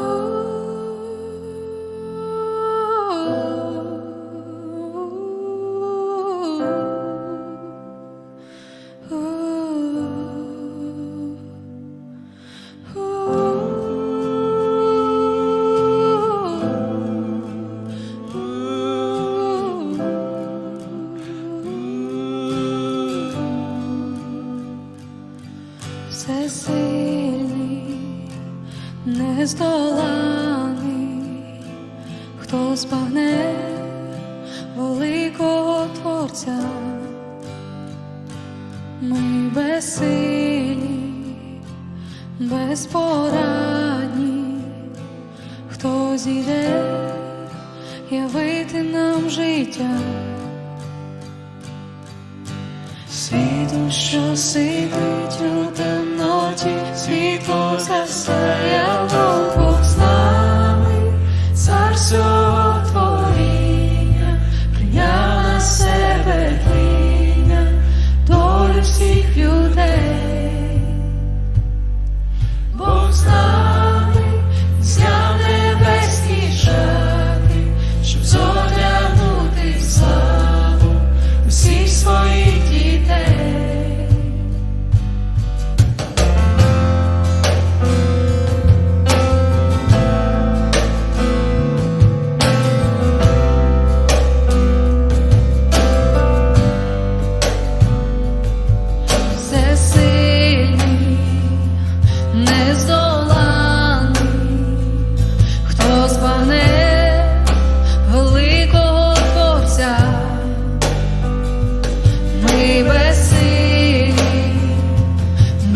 Oh. Нездоланий, хто збагне великого творця, ми безсильні, безпорадні, хто зійде явити нам життя. Світу, що сидить у темноті, світло застане.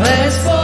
Let's go.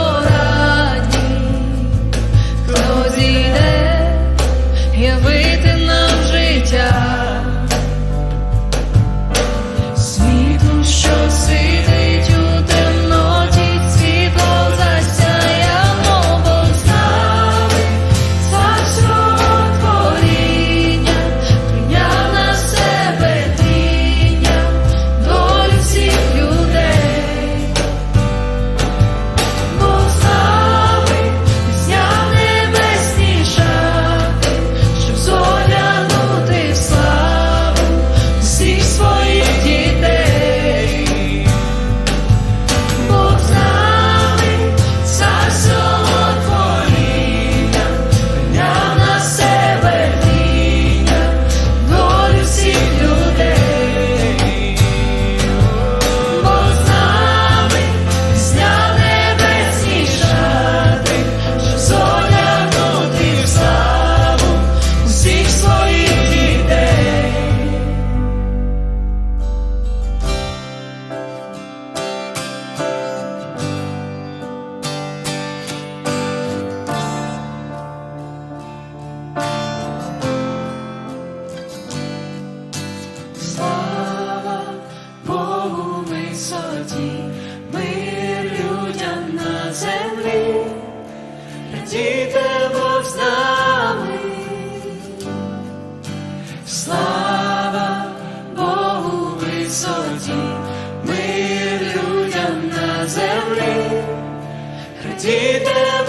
did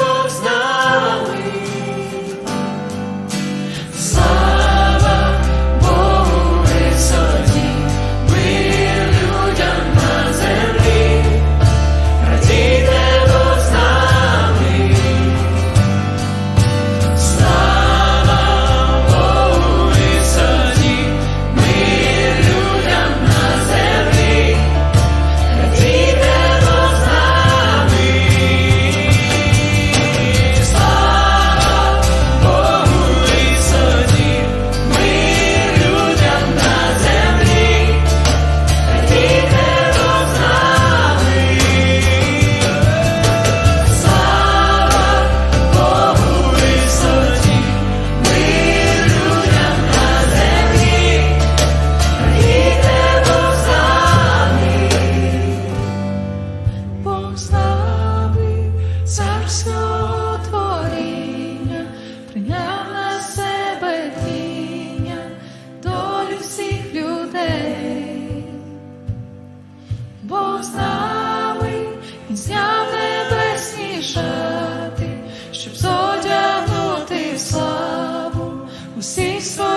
творіння, прийняв на себе тіння долю всіх людей, Бог з і зняв небесні щоб зодягнути в славу усіх своїх.